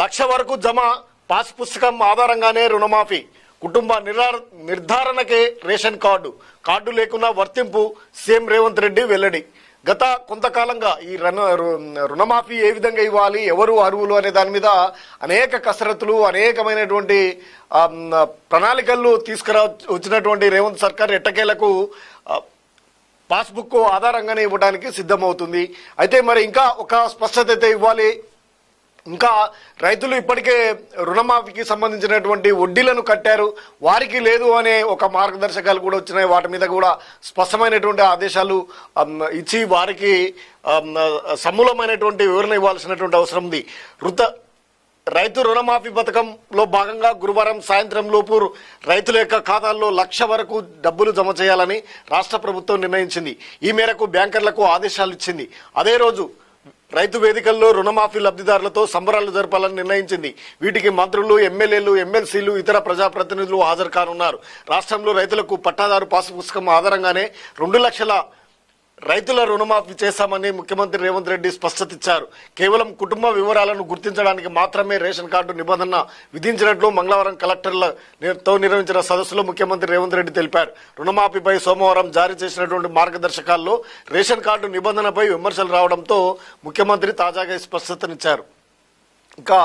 లక్ష వరకు జమ పాస్ పుస్తకం ఆధారంగానే రుణమాఫీ. కుటుంబ నిర్ధారణకే రేషన్ కార్డు. కార్డు లేకున్నా వర్తింపు సీఎం రేవంత్ రెడ్డి వెల్లడి. గత కొంతకాలంగా ఈ రుణ రుణమాఫీ ఏ విధంగా ఇవ్వాలి ఎవరు అర్హులు అనే దాని మీద అనేక కసరత్తులు అనేకమైనటువంటి ప్రణాళికలు తీసుకురా వచ్చినటువంటి రేవంత్ సర్కార్ ఎట్టకేలకు పాస్బుక్ ఆధారంగానే ఇవ్వడానికి సిద్ధమవుతుంది. అయితే మరి ఇంకా ఒక స్పష్టత అయితే ఇవ్వాలి. ఇంకా రైతులు ఇప్పటికే రుణమాఫీకి సంబంధించినటువంటి వడ్డీలను కట్టారు. వారికి లేదు అనే ఒక మార్గదర్శకాలు కూడా వచ్చినాయి. వాటి మీద కూడా స్పష్టమైనటువంటి ఆదేశాలు ఇచ్చి వారికి సమూలమైనటువంటి వివరణ ఇవ్వాల్సినటువంటి అవసరం ఉంది. రుత రైతు రుణమాఫీ పథకంలో భాగంగా గురువారం సాయంత్రం లోపు రైతుల యొక్క ఖాతాల్లో లక్ష వరకు డబ్బులు జమ చేయాలని రాష్ట్ర ప్రభుత్వం నిర్ణయించింది. ఈ మేరకు బ్యాంకర్లకు ఆదేశాలు ఇచ్చింది. అదే రోజు రైతు వేదికల్లో రుణమాఫీ లబ్ధిదారులతో సంబరాలు జరపాలని నిర్ణయించింది. వీటికి మంత్రులు ఎమ్మెల్యేలు ఎమ్మెల్సీలు ఇతర ప్రజాప్రతినిధులు హాజరు కానున్నారు. రాష్ట్రంలో రైతులకు పట్టాదారు పాసు పుస్తకం ఆధారంగానే రెండు లక్షల రైతుల రుణమాఫీ చేశామని ముఖ్యమంత్రి రేవంత్ రెడ్డి స్పష్టత ఇచ్చారు. కేవలం కుటుంబ వివరాలను గుర్తించడానికి మాత్రమే రేషన్ కార్డు నిబంధన విధించినట్లు మంగళవారం కలెక్టర్లతో నిర్వహించిన సదస్సులో ముఖ్యమంత్రి రేవంత్ రెడ్డి తెలిపారు. రుణమాఫీపై సోమవారం జారీ చేసినటువంటి మార్గదర్శకాల్లో రేషన్ కార్డు నిబంధనపై విమర్శలు రావడంతో ముఖ్యమంత్రి తాజాగా స్పష్టతనిచ్చారు. ఇంకా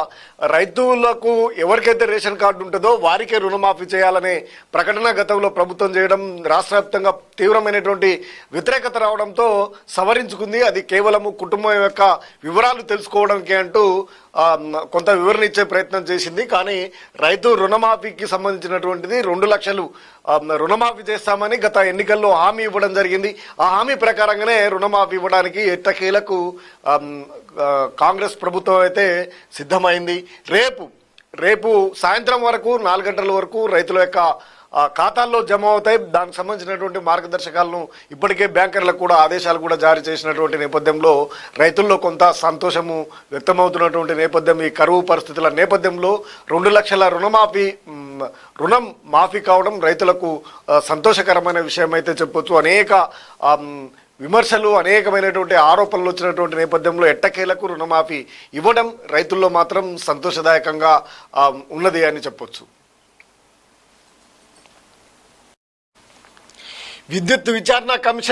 రైతులకు ఎవరికైతే రేషన్ కార్డు ఉంటుందో వారికే రుణమాఫీ చేయాలనే ప్రకటన గతంలో ప్రభుత్వం చేయడం రాష్ట్ర వ్యాప్తంగా తీవ్రమైనటువంటి వ్యతిరేకత రావడంతో సవరించుకుంది. అది కేవలము కుటుంబం యొక్క వివరాలు తెలుసుకోవడానికి అంటూ కొంత వివరణ ఇచ్చే ప్రయత్నం చేసింది. కానీ రైతు రుణమాఫీకి సంబంధించినటువంటిది రెండు లక్షలు రుణమాఫీ చేస్తామని గత ఎన్నికల్లో హామీ ఇవ్వడం జరిగింది. ఆ హామీ ప్రకారంగానే రుణమాఫీ ఇవ్వడానికి ఎట్టకేలకు కాంగ్రెస్ ప్రభుత్వం అయితే సిద్ధమైంది. రేపు రేపు సాయంత్రం వరకు నాలుగు గంటల వరకు రైతుల యొక్క ఖాతాల్లో జమ అవుతాయి. దానికి సంబంధించినటువంటి మార్గదర్శకాలను ఇప్పటికే బ్యాంకర్లకు కూడా ఆదేశాలు కూడా జారీ చేసినటువంటి నేపథ్యంలో రైతుల్లో కొంత సంతోషము వ్యక్తమవుతున్నటువంటి నేపథ్యం ఈ కరువు పరిస్థితుల నేపథ్యంలో రెండు లక్షల రుణమాఫీ రుణం మాఫీ కావడం రైతులకు సంతోషకరమైన విషయం అయితే చెప్పొచ్చు. అనేక విమర్శలు అనేకమైనటువంటి ఆరోపణలు వచ్చినటువంటి నేపథ్యంలో ఎట్టకేలకు రుణమాఫీ ఇవ్వడం రైతుల్లో మాత్రం సంతోషదాయకంగా ఉన్నది అని చెప్పొచ్చు. విద్యుత్ విచారణ కమిషన్